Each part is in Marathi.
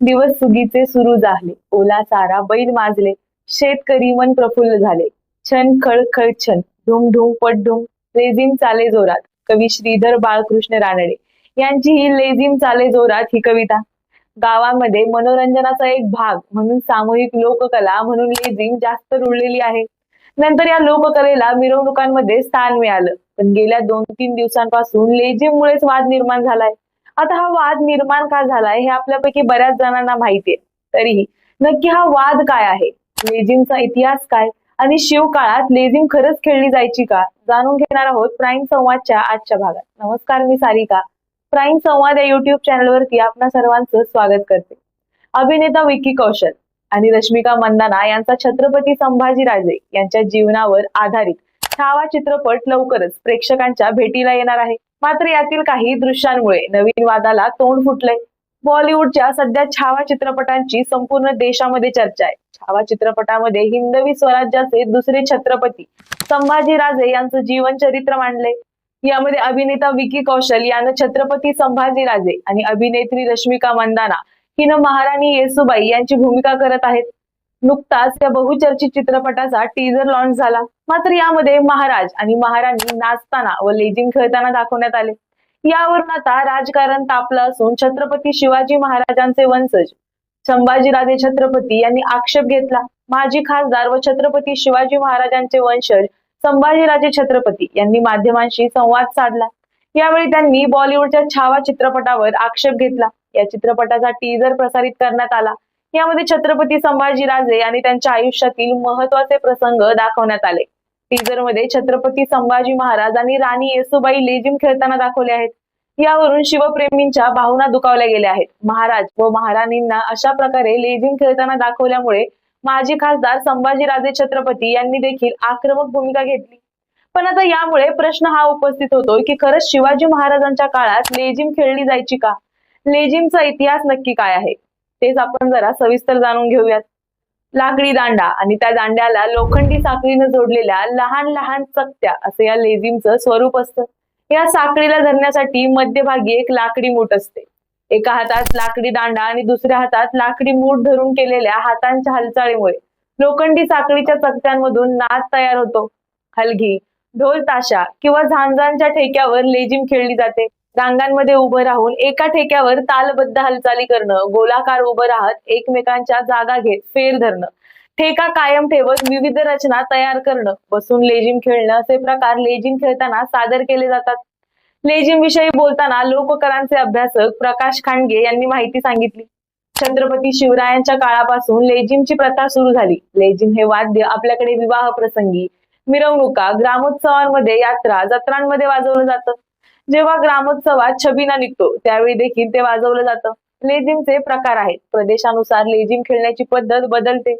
दिवस सुगीचे सुरू झाले. ओला चारा बैल माजले. शेतकरी मन प्रफुल्ल झाले. छन खळ खळ छन. ढुम ढुम पट ढुम लेझिम चाले जोरात. कवी श्रीधर बाळकृष्ण रानडे. यांची ही लेझिम चाले जोरात ही कविता. गावामध्ये मनोरंजनाचा एक भाग म्हणून सामूहिक लोककला म्हणून लेझिम जास्त रुळलेली आहे. नंतर या लोककलेला मिरवणुकांमध्ये स्थान मिळालं. पण गेल्या दोन तीन दिवसांपासून लेझिममुळेच वाद निर्माण झालाय. आता हा वाद निर्माण का झालाय हे आपल्यापैकी बऱ्याच जणांना माहितीये तरीही नक्की हा वाद काय आहे? लेझिमचा इतिहास काय? आणि शिवकाळात लेझिम खरंच खेळली जायची का? जाणून घेणार आहोत प्राईम संवादच्या आजच्या भागात. नमस्कार मी सारिका. प्राईम संवाद या युट्यूब चॅनलवरती आपणा सर्वांचं स्वागत करते. अभिनेता विकी कौशल आणि रश्मिका मंदाना यांचा छत्रपती संभाजीराजे यांच्या जीवनावर आधारित छावा चित्रपट लवकरच प्रेक्षकांच्या भेटीला येणार आहे. मात्र यातील काही दृश्यांमुळे नवीन वादाला तोंड फुटलंय. बॉलिवूडच्या सध्या छावा चित्रपटांची संपूर्ण देशामध्ये चर्चा आहे. छावा चित्रपटामध्ये हिंदवी स्वराज्याचे दुसरे छत्रपती संभाजीराजे यांचं जीवन चरित्र मांडले यामध्ये अभिनेता विकी कौशल यानं छत्रपती संभाजीराजे आणि अभिनेत्री रश्मिका मंदाना हिनं महाराणी येसुबाई यांची भूमिका करत आहेत. नुकताच त्या बहुचर्चित चित्रपटाचा टीजर लॉन्च झाला. मात्र यामध्ये महाराज आणि महाराणी नाचताना व लेझिम खेळताना दाखवण्यात आले. यावरून आता राजकारण तापलं असून छत्रपती शिवाजी महाराजांचे वंशज संभाजीराजे छत्रपती यांनी आक्षेप घेतला. माजी खासदार व छत्रपती शिवाजी महाराजांचे वंशज संभाजीराजे छत्रपती यांनी माध्यमांशी संवाद साधला. यावेळी त्यांनी बॉलिवूडच्या छावा चित्रपटावर आक्षेप घेतला. या चित्रपटाचा टीजर प्रसारित करण्यात आला. यामध्ये छत्रपती संभाजीराजे आणि त्यांच्या आयुष्यातील महत्त्वाचे प्रसंग दाखवण्यात आले. टीजरमध्ये छत्रपती संभाजी महाराज आणि राणी येसुबाई लेझिम खेळताना दाखवले आहेत. यावरून शिवप्रेमींच्या भावना दुखावल्या गेल्या आहेत. महाराज व महाराणींना अशा प्रकारे लेझिम खेळताना दाखवल्यामुळे माजी खासदार संभाजीराजे छत्रपती यांनी देखील आक्रमक भूमिका घेतली. पण आता यामुळे प्रश्न हा उपस्थित होतोय की खरंच शिवाजी महाराजांच्या काळात लेझिम खेळली जायची का? लेझिमचा इतिहास नक्की काय आहे? तेच आपण जरा सविस्तर जाणून घेऊयात. लाकडी दांडा आणि त्या दांड्याला लोखंडी साखळीनं जोडलेल्या लहान लहान चकत्या असं या लेझिमचं स्वरूप असतं. या साखळीला धरण्यासाठी मध्यभागी एक लाकडी मूठ असते. एका हातात लाकडी दांडा आणि दुसऱ्या हातात लाकडी मूठ धरून केलेल्या हातांच्या हालचालीमुळे लोखंडी साखळीच्या चकत्यांमधून नाद तयार होतो. हलगी ढोल ताशा किंवा झांजांच्या ठेक्यावर लेझिम खेळली जाते. रांगांमध्ये उभं राहून एका ठेक्यावर तालबद्ध हालचाली करणं गोलाकार उभं राहत एकमेकांच्या जागा घेत फेर धरणं ठेका कायम ठेवत विविध रचना तयार करणं बसून लेझिम खेळणं असे प्रकार लेझिम खेळताना सादर केले जातात. लेझिम विषयी बोलताना लोककलांचे अभ्यासक प्रकाश खांडगे यांनी माहिती सांगितली. छत्रपती शिवरायांच्या काळापासून लेझिमची प्रथा सुरू झाली. लेझिम हे वाद्य आपल्याकडे विवाह प्रसंगी मिरवणुका ग्रामोत्सवांमध्ये यात्रा जत्रांमध्ये वाजवलं जातं. जेव्हा ग्रामोत्सवात छबिना निघतो त्यावेळी देखील ते वाजवलं जातं. लेझिमचे प्रकार आहेत. प्रदेशानुसार लेझिम खेळण्याची पद्धत बदलते.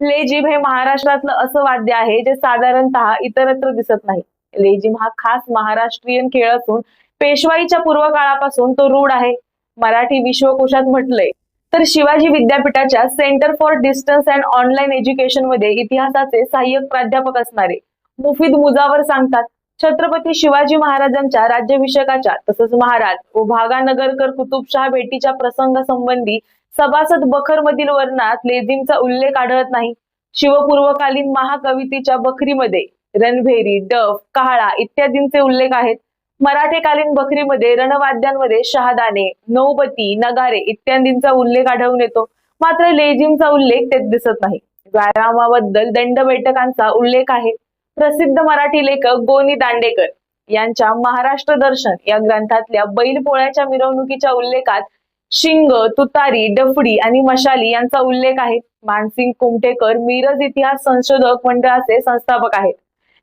लेझिम हे महाराष्ट्रातलं असं वाद्य आहे जे साधारणतः इतरत्र दिसत नाही. लेझिम हा खास महाराष्ट्रीयन खेळ असून पेशवाईच्या पूर्व काळापासून तो रूढ आहे. मराठी विश्वकोशात म्हटलंय तर शिवाजी विद्यापीठाच्या centre for distance and online एज्युकेशनमध्ये इतिहासाचे सहाय्यक प्राध्यापक असणारे मुफीद मुजावर सांगतात छत्रपती शिवाजी महाराजांच्या राज्याभिषेकाच्या तसंच महाराज व भागानगरकर कुतुबशहा भेटीच्या प्रसंगासंबंधी सभासद बखर मधील वर्णात लेझिमचा उल्लेख आढळत नाही. शिवपूर्वकालीन महाकवितेच्या बखरीमध्ये रणभेरी डफ काळा इत्यादींचे उल्लेख आहेत. मराठेकालीन बखरीमध्ये रणवाद्यांमध्ये शहादाने नौबती नगारे इत्यादींचा उल्लेख आढळून येतो. मात्र लेझिमचा उल्लेख तेच दिसत नाही. व्यायामाबद्दल दंड बैठकांचा उल्लेख आहे. प्रसिद्ध मराठी लेखक गोनी दांडेकर यांच्या महाराष्ट्र दर्शन या ग्रंथातल्या बैल पोळ्याच्या मिरवणुकीच्या उल्लेखात शिंग तुतारी डफडी आणि मशाली यांचा उल्लेख आहे. मानसिंग कुमटेकर मिरज इतिहास संशोधक मंडळाचे संस्थापक आहेत.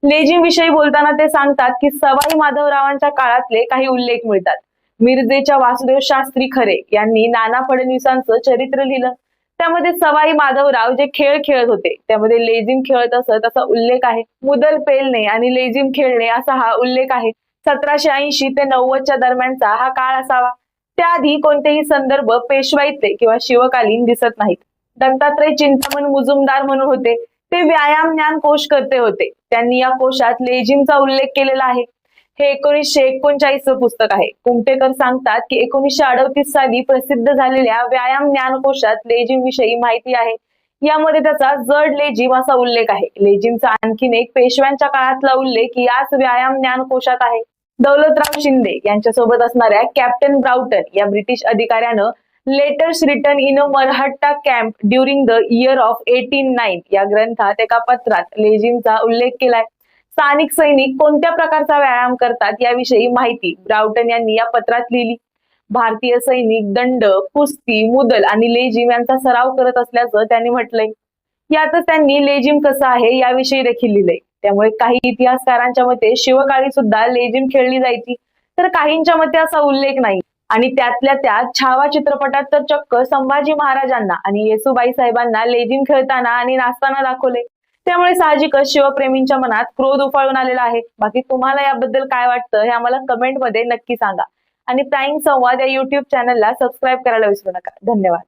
लेझिम विषयी बोलताना ते सांगतात की सवाई माधवरावांच्या काळातले काही उल्लेख मिळतात. मिरजेच्या वासुदेव शास्त्री खरे यांनी नाना फडणवीसांचं चरित्र लिहिलं. त्यामध्ये सवाई माधवराव जे खेळ खेळत होते त्यामध्ये लेझिम खेळत असत असा उल्लेख आहे. मुदल पेलणे आणि लेझिम खेळणे असा हा उल्लेख आहे. सतराशे ऐंशी ते नव्वदच्या दरम्यानचा हा काळ असावा. त्याआधी कोणतेही संदर्भ पेशवाईतले किंवा शिवकालीन दिसत नाहीत. दत्तात्रय चिंतामण मुजुमदार म्हणून होते. ते व्यायाम ज्ञान कोश करते होते. त्यांनी या कोशात लेझिमचा उल्लेख केलेला आहे. हे एकोणीसशे एकोणचाळीसचं पुस्तक आहे. कुमटेकर सांगतात की एकोणीसशे अडतीस साली प्रसिद्ध झालेल्या व्यायाम ज्ञानकोशात लेझिम विषयी माहिती आहे. यामध्ये त्याचा जड लेझिम असा उल्लेख आहे. लेझिमचा आणखीन एक पेशव्यांच्या काळातला उल्लेख याच व्यायाम ज्ञानकोशात आहे. दौलतराव शिंदे यांच्यासोबत असणाऱ्या कॅप्टन ब्राउटन या ब्रिटिश अधिकाऱ्यानं letters written in a Mahratta camp during the year of eighteen nine या ग्रंथात एका पत्रात लेझिमचा उल्लेख केलाय. स्थानिक सैनिक कोणत्या प्रकारचा व्यायाम करतात याविषयी माहिती ब्राउटन यांनी या पत्रात लिहिली. भारतीय सैनिक दंड कुस्ती मुदल आणि लेझिम यांचा सराव करत असल्याचं त्यांनी म्हटलंय. यातच त्यांनी लेझिम कसं आहे याविषयी देखील लिहिलंय. त्यामुळे काही इतिहासकारांच्या मते शिवकाळी सुद्धा लेझिम खेळली जायची तर काहींच्या मते असा उल्लेख नाही. आणि त्यातल्या त्यात छावा चित्रपटात तर चक्क संभाजी महाराजांना आणि येसुबाई साहेबांना लेझिम खेळताना आणि नाचताना दाखवले त्यामुळे साहजिकच शिवप्रेमींच्या मनात क्रोध उफाळून आलेला आहे. बाकी तुम्हाला याबद्दल काय वाटतं हे आम्हाला कमेंटमध्ये नक्की सांगा. आणि प्राईम संवाद या युट्यूब चॅनलला सबस्क्राईब करायला विसरू नका. धन्यवाद.